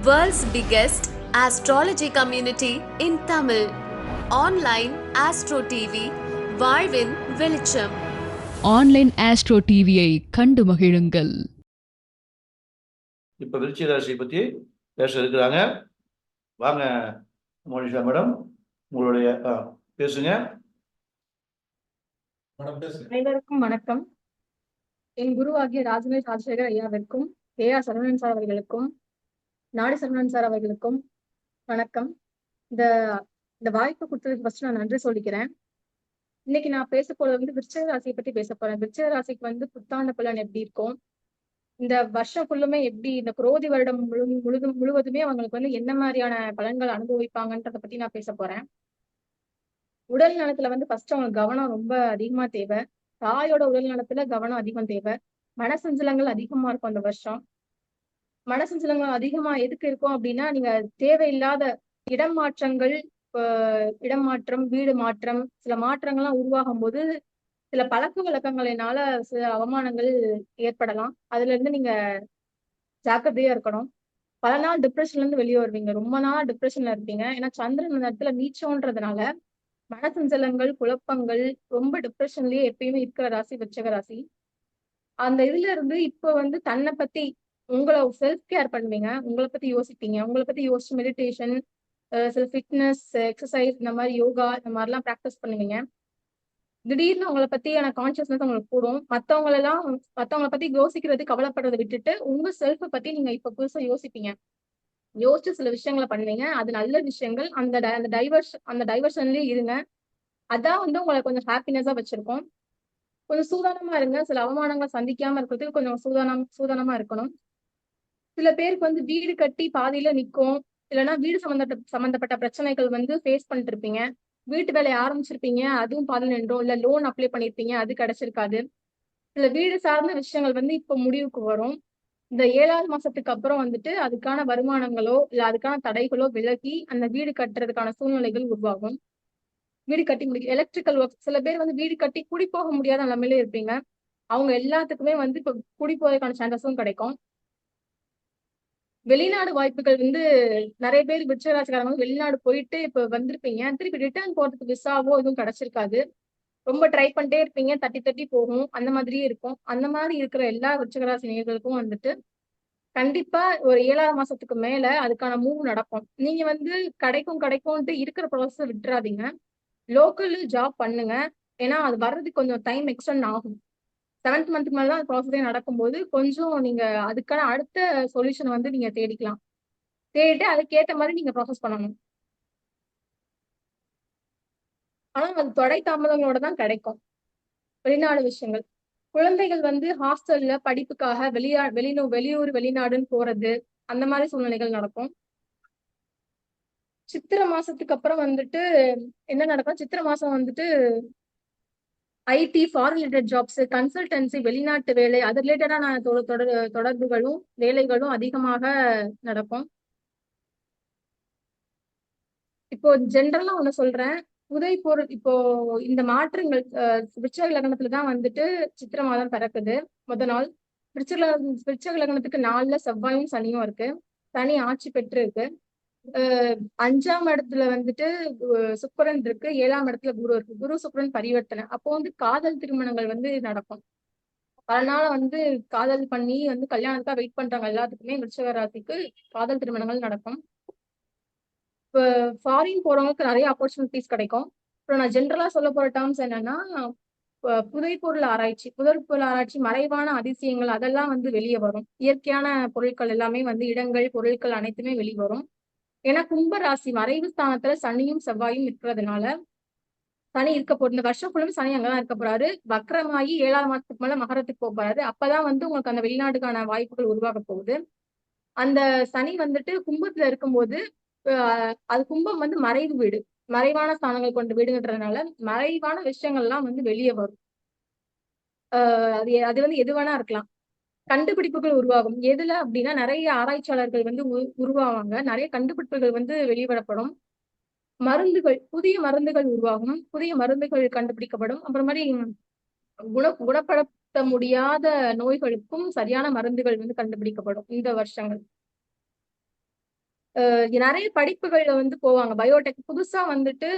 World's biggest astrology community in Tamil. Online Astro TV, வாழ்வின் வெளிச்சம் online astro டிவியை கண்டு மகிழுங்கள். இப்போ விருச்சிக ராசி பற்றி பேச இருக்கிறாங்க. வாங்க மோனிஷா மேடம் உங்களுடைய பேசுங்க. அனைவருக்கும் வணக்கம். என் குருவாகிய ராஜமேஷ் ராஜசேகர் ஐயாவிற்கும் ஏ ஆர் சரவணன் சார் அவர்களுக்கும் நாடி சரவணன் சார் அவர்களுக்கும் வணக்கம். இந்த இந்த வாய்ப்பு கொடுத்ததுக்கு ஃபர்ஸ்ட் நான் நன்றி சொல்லிக்கிறேன். இன்னைக்கு நான் பேச போறது வந்து விருச்சக ராசியை பத்தி பேச போறேன். விருச்சக ராசிக்கு வந்து புத்தாண்டு பலன் எப்படி இருக்கும்? இந்த வருஷம் ஃபுல்லுமே எப்படி இந்த குரோதி வருடம் முழு முழு முழுவதுமே அவங்களுக்கு வந்து என்ன மாதிரியான பலன்கள் அனுபவிப்பாங்கன்றத பத்தி நான் பேச போறேன். உடல் நலத்துல வந்து ஃபர்ஸ்ட் அவங்களுக்கு கவனம் ரொம்ப அதிகமா தேவை. தாயோட உடல் நலத்துல கவனம் அதிகம் தேவை. மனசஞ்சலங்கள் அதிகமா இருக்கும் அந்த வருஷம். மனசஞ்சலங்கள் அதிகமா எதுக்கு இருக்கும் அப்படின்னா நீங்க தேவையில்லாத இடம் மாற்றங்கள் இடம் மாற்றம் வீடு மாற்றம் சில மாற்றங்கள்லாம் உருவாகும் போது சில பழக்க வழக்கங்களினால சில அவமானங்கள் ஏற்படலாம். அதுல இருந்து நீங்க ஜாக்கிரதையா இருக்கணும். பல நாள் டிப்ரெஷன்ல இருந்து வெளியே வருவீங்க. ரொம்ப நாள் டிப்ரெஷன்ல இருப்பீங்க. ஏன்னா சந்திரன் அந்த இடத்துல நீச்சம்ன்றதுனால மனசஞ்சலங்கள் குழப்பங்கள் ரொம்ப டிப்ரெஷன்லயே எப்பயுமே இருக்கிற ராசி வச்சக ராசி. அந்த இதுல இருந்து இப்ப வந்து தன்னை பத்தி உங்களை செல்ஃப் கேர் பண்ணுவீங்க. உங்களை பத்தி யோசிப்பீங்க. உங்களை பத்தி யோசிச்சு மெடிடேஷன் சில ஃபிட்னஸ் எக்ஸசைஸ் இந்த மாதிரி யோகா இந்த மாதிரிலாம் ப்ராக்டிஸ் பண்ணுவீங்க. திடீர்னு உங்களை பத்தியான கான்சியஸ்னஸ் உங்களுக்கு கூடும். மத்தவங்களெல்லாம் மத்தவங்கள பத்தி யோசிக்கிறது கவலைப்படுறதை விட்டுட்டு உங்க செல்ஃபை பத்தி நீங்க இப்ப புதுசா யோசிப்பீங்க. யோசிச்சு சில விஷயங்களை பண்ணுவீங்க. அது நல்ல விஷயங்கள். அந்த அந்த டைவர்ஷ் அந்த டைவர்ஷன்லயே இருங்க. அதான் வந்து உங்களை கொஞ்சம் ஹாப்பினஸா வச்சிருக்கோம். கொஞ்சம் சூதானமா இருங்க. சில அவமானங்கள் சந்திக்காம இருக்கிறதுக்கு கொஞ்சம் சூதானம் சூதானமா இருக்கணும். சில பேருக்கு வந்து வீடு கட்டி பாதியில நிக்கும். இல்லைன்னா வீடு சம்பந்த சம்பந்தப்பட்ட பிரச்சனைகள் வந்து ஃபேஸ் பண்ணிட்டு இருப்பீங்க வீட்டு வேலையை ஆரம்பிச்சிருப்பீங்க. அதுவும் பாதியில நின்றோம். இல்ல லோன் அப்ளை பண்ணிருப்பீங்க. அது கிடைச்சிருக்காது. சில வீடு சார்ந்த விஷயங்கள் வந்து இப்போ முடிவுக்கு வரும். இந்த ஏழாவது மாசத்துக்கு அப்புறம் வந்துட்டு அதுக்கான வருமானங்களோ இல்ல அதுக்கான தடைகளோ விலகி அந்த வீடு கட்டுறதுக்கான சூழ்நிலைகள் உருவாகும். வீடு கட்டி முடிக்க எலக்ட்ரிக்கல் ஒர்க் சில பேர் வந்து வீடு கட்டி குடி போக முடியாத நிலைமையில இருப்பீங்க. அவங்க எல்லாத்துக்குமே வந்து இப்ப குடி போறதுக்கான சான்சஸும் கிடைக்கும். வெளிநாடு வாய்ப்புகள் வந்து நிறைய பேர் விருச்சராசிக்காரங்க வெளிநாடு போயிட்டு இப்ப வந்திருப்பீங்க. திருப்பி ரிட்டர்ன் போறதுக்கு விசாவோ எதுவும் கிடைச்சிருக்காது. ரொம்ப ட்ரை பண்ணிட்டே இருப்பீங்க. தட்டி தட்டி போகும். அந்த மாதிரியே இருக்கும். அந்த மாதிரி இருக்கிற எல்லா விருச்சகராசி நேர்களுக்கும் வந்துட்டு கண்டிப்பா ஒரு ஏழாவது மாசத்துக்கு மேல அதுக்கான மூவ் நடக்கும். நீங்க வந்து கிடைக்கும் கிடைக்கும்ட்டு இருக்கிற ப்ராசஸ் விட்டுறாதீங்க. லோக்கல் ஜாப் பண்ணுங்க. ஏன்னா அது வர்றதுக்கு கொஞ்சம் டைம் எக்ஸ்டெண்ட் ஆகும். செவன்த் மந்த்துக்கு மேல தான் ப்ராசஸே நடக்கும்போது கொஞ்சம் நீங்க அதுக்கான அடுத்த சொல்யூஷன் வந்து நீங்க தேடிக்கலாம். தேடிட்டு அதுக்கேற்ற மாதிரி நீங்க ப்ராசஸ் பண்ணணும். ஆனா அது தொடை தாமதங்களோட தான் கிடைக்கும். வெளிநாடு விஷயங்கள். குழந்தைகள் வந்து ஹாஸ்டல்ல படிப்புக்காக வெளியா வெளிநூ வெளியூர் வெளிநாடுன்னு போறது அந்த மாதிரி சூழ்நிலைகள் நடக்கும். சித்திரை மாசத்துக்கு அப்புறம் வந்துட்டு என்ன நடக்கும்? சித்திரை மாசம் வந்துட்டு IT foreign related jobs consultancy வெளிநாட்டு வேலை அது ரிலேட்டடான தொடர் தொடர்புகளும் வேலைகளும் அதிகமாக நடக்கும். இப்போ ஜென்ரலா ஒண்ணு சொல்றேன். உதய்பூர் இப்போ இந்த மாற்றங்கள் அஹ், விருச்சிக லக்னத்துல தான் வந்துட்டு சித்திர மாதம் பிறக்குது முத நாள். விருச்சக விருச்சக லக்னத்துக்கு நாலுல செவ்வாயும் சனியும் இருக்கு. சனி ஆட்சி பெற்று இருக்கு அஞ்சாம் இடத்துல வந்துட்டு சுக்கரன் இருக்கு ஏழாம் இடத்துல குரு இருக்கு. குரு சுக்கரன் பரிவர்த்தனை. அப்போ வந்து காதல் திருமணங்கள் வந்து நடக்கும். பல நாள் வந்து காதல் பண்ணி வந்து கல்யாணத்துக்காக வெயிட் பண்றாங்க எல்லாத்துக்குமே விருச்சிக ராசிக்கு காதல் திருமணங்கள் நடக்கும். இப்போ ஃபாரின் போறவங்களுக்கு நிறைய ஆப்பர்ச்சுனிட்டிஸ் கிடைக்கும். அப்புறம் நான் ஜென்ரலா சொல்ல போற டேர்ம்ஸ் என்னன்னா புதைப்பொருள் ஆராய்ச்சி புதைப்பொருள் ஆராய்ச்சி மறைவான அதிசயங்கள் அதெல்லாம் வந்து வெளியே வரும். இயற்கையான பொருட்கள் எல்லாமே வந்து இடங்கள் பொருட்கள் அனைத்துமே வெளியே வரும் ஏன்னா கும்ப ராசி மறைவு ஸ்தானத்துல சனியும் செவ்வாயும் இருக்கிறதுனால சனி இருக்க போகுது இந்த வருஷம் ஃபுல்லும் சனி அங்கதான் இருக்க போறாரு. வக்ரமாகி ஏழாறு மாசத்துக்கு மேல மகரத்துக்கு போக போறாரு. அப்பதான் வந்து உங்களுக்கு அந்த வெளிநாட்டுக்கான வாய்ப்புகள் உருவாக போகுது. அந்த சனி வந்துட்டு கும்பத்துல இருக்கும்போது ஆஹ் அது கும்பம் வந்து மறைவு வீடு. மறைவான ஸ்தானங்கள் கொண்ட வீடுன்றதுனால மறைவான விஷயங்கள்லாம் வந்து வெளியே வரும். ஆஹ் அது அது வந்து எது வேணா இருக்கலாம். கண்டுபிடிப்புகள் உருவாகும். எதுல அப்படின்னா நிறைய ஆராய்ச்சியாளர்கள் வந்து உருவாவாங்க. நிறைய கண்டுபிடிப்புகள் வந்து வெளிவிடப்படும் மருந்துகள் புதிய மருந்துகள் உருவாகும். புதிய மருந்துகள் கண்டுபிடிக்கப்படும். அப்புறம் மாதிரி குண குணப்படுத்த முடியாத நோய்களுக்கும் சரியான மருந்துகள் வந்து கண்டுபிடிக்கப்படும் இந்த வருஷங்கள். நிறைய படிப்புகள்ல வந்து போவாங்க. பயோடெக் புதுசா வந்துட்டு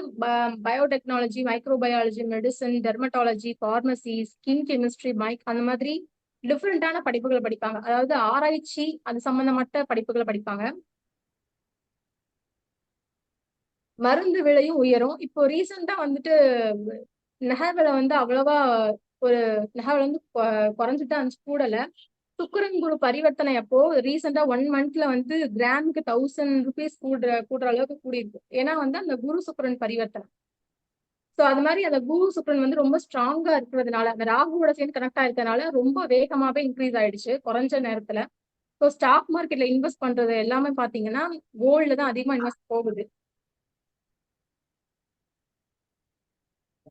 biotechnology microbiology medicine dermatology pharmacy skin chemistry mic அந்த மாதிரி டிஃப்ரெண்டான படிப்புகளை படிப்பாங்க. அதாவது ஆராய்ச்சி அது சம்பந்தப்பட்ட படிப்புகளை படிப்பாங்க. மருந்து விலையும் உயரும். இப்போ ரீசெண்டா வந்துட்டு நகை விலை வந்து அவ்வளவா ஒரு நகை விலை வந்து குறைஞ்சிட்டு அந்த கூடல. சுக்கரன் குரு பரிவர்த்தனை அப்போ ரீசெண்டா ஒன் மந்த்ல வந்து கிராமுக்கு தௌசண்ட் ருபீஸ் கூடுற கூடுற அளவுக்கு கூடியிருக்கு. ஏன்னா வந்து அந்த குரு சுக்கரன் பரிவர்த்தனை. அது மாதிரி அந்த குரு சுக்ரன் வந்து ரொம்ப ஸ்ட்ராங்கா இருக்கிறதுனால அந்த ராகுவோட சேர்ந்து கனெக்ட் ஆயிருக்கனால ரொம்ப வேகமாவே இன்க்ரீஸ் ஆயிடுச்சு குறைஞ்ச நேரத்துல. ஸோ ஸ்டாக் மார்க்கெட்ல இன்வெஸ்ட் பண்றது எல்லாமே பாத்தீங்கன்னா கோல்ட்ல தான் அதிகமா இன்வெஸ்ட் போகுது.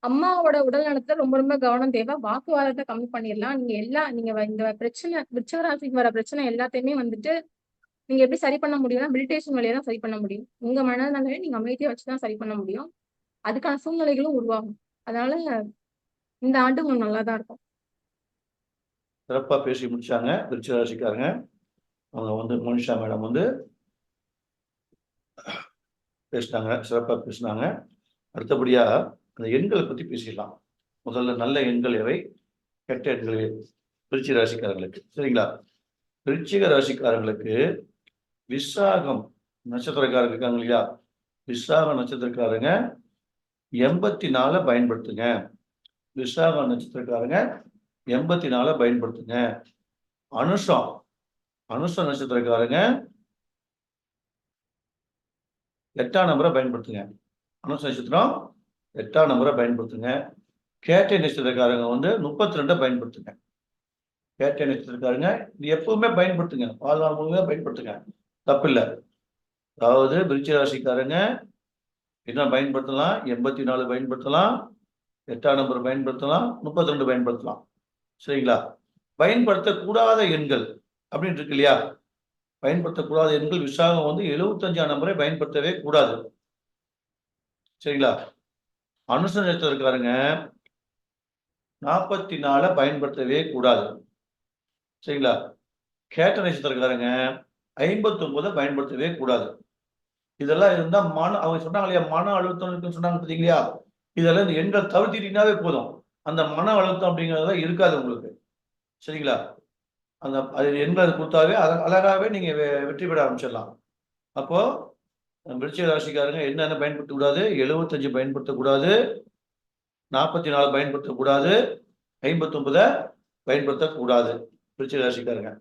அம்மாவோட உடல் நலத்துல ரொம்ப ரொம்ப கவனம் தேவை. வாக்குவாதத்தை கம்மி பண்ணிடலாம். நீங்க எல்லா நீங்க இந்த பிரச்சனை விச்சவராசிக்கு வர பிரச்சனை எல்லாத்தையுமே வந்துட்டு நீங்க எப்படி சரி பண்ண முடியும்னா மெடிடேஷன் வழியா தான் சரி பண்ண முடியும். உங்க மனநிலையை நீங்க அமைதியா வச்சுதான் சரி பண்ண முடியும். அதுக்கான சூழ்நிலைகளும் உருவாகும். அதனால இந்த ஆண்டு நல்லா தான் இருக்கும். சிறப்பா பேசி முடிச்சாங்க. விருச்சிக ராசிக்காரங்க அவங்க வந்து மோனிஷா மேடம் வந்து பேசினாங்க. சிறப்பா பேசினாங்க. அடுத்தபடியா அந்த எண்களை பத்தி பேசிடலாம். முதல்ல நல்ல எண்கள் எவை? கெட்ட எண்கள் திருச்சி ராசிக்காரங்களுக்கு சரிங்களா? விருச்சிக ராசிக்காரங்களுக்கு விசாகம் நட்சத்திரக்காரங்க இருக்காங்க இல்லையா? விசாக நட்சத்திரக்காரங்க எண்பத்தி நாலை பயன்படுத்துங்க. விசாக நட்சத்திரக்காரங்க எண்பத்தி நாலை பயன்படுத்துங்க. அனுஷம் அனுஷ நட்சத்திரக்காரங்க எட்டாம் நம்பரை பயன்படுத்துங்க. அனுஷ நட்சத்திரம் எட்டாம் நம்பரை பயன்படுத்துங்க. கேட்டை நட்சத்திரக்காரங்க வந்து முப்பத்தி ரெண்டை பயன்படுத்துங்க. கேட்டை நட்சத்திரக்காரங்க இது எப்பவுமே பயன்படுத்துங்க. வாழ்நாள் முழுவதும் பயன்படுத்துங்க. தப்பில்லை. அதாவது விருச்சிக ராசிக்காரங்க என்ன பயன்படுத்தலாம் எண்பத்தி நாலு பயன்படுத்தலாம் எட்டாம் நம்பர் பயன்படுத்தலாம் முப்பத்தி ரெண்டு பயன்படுத்தலாம். சரிங்களா? பயன்படுத்தக்கூடாத எண்கள் அப்படின்னு இருக்கு இல்லையா? பயன்படுத்தக்கூடாத எண்கள் விசாகம் வந்து எழுபத்தஞ்சாம் நம்பரை பயன்படுத்தவே கூடாது. சரிங்களா? அனுச இருக்காருங்க. நாற்பத்தி நாலை பயன்படுத்தவே கூடாது. சரிங்களா? கேட்ட நட்சத்திரக்காரங்க ஐம்பத்தி ஒன்பதை பயன்படுத்தவே கூடாது. இதெல்லாம் இருந்தா மன அவங்க சொன்னாங்க இல்லையா மன அழுத்தம் இருக்குன்னு சொன்னாங்க பார்த்தீங்களா இதெல்லாம் இந்த எண்கள் தவிர்த்திட்டீங்கன்னாவே போதும். அந்த மன அழுத்தம் அப்படிங்கிறதெல்லாம் இருக்காது உங்களுக்கு. சரிங்களா? அந்த அது எண்கள் அது கொடுத்தாவே அத அழகாகவே நீங்கள் வெ- வெற்றி பெற ஆரம்பிச்சிடலாம். அப்போ விருச்சிக ராசிக்காரங்க என்னென்ன பயன்படுத்தக்கூடாது எழுபத்தஞ்சு பயன்படுத்தக்கூடாது நாற்பத்தி நாலு பயன்படுத்தக்கூடாது ஐம்பத்தொன்பதை பயன்படுத்தக்கூடாது விருச்சிக ராசிக்காரங்க.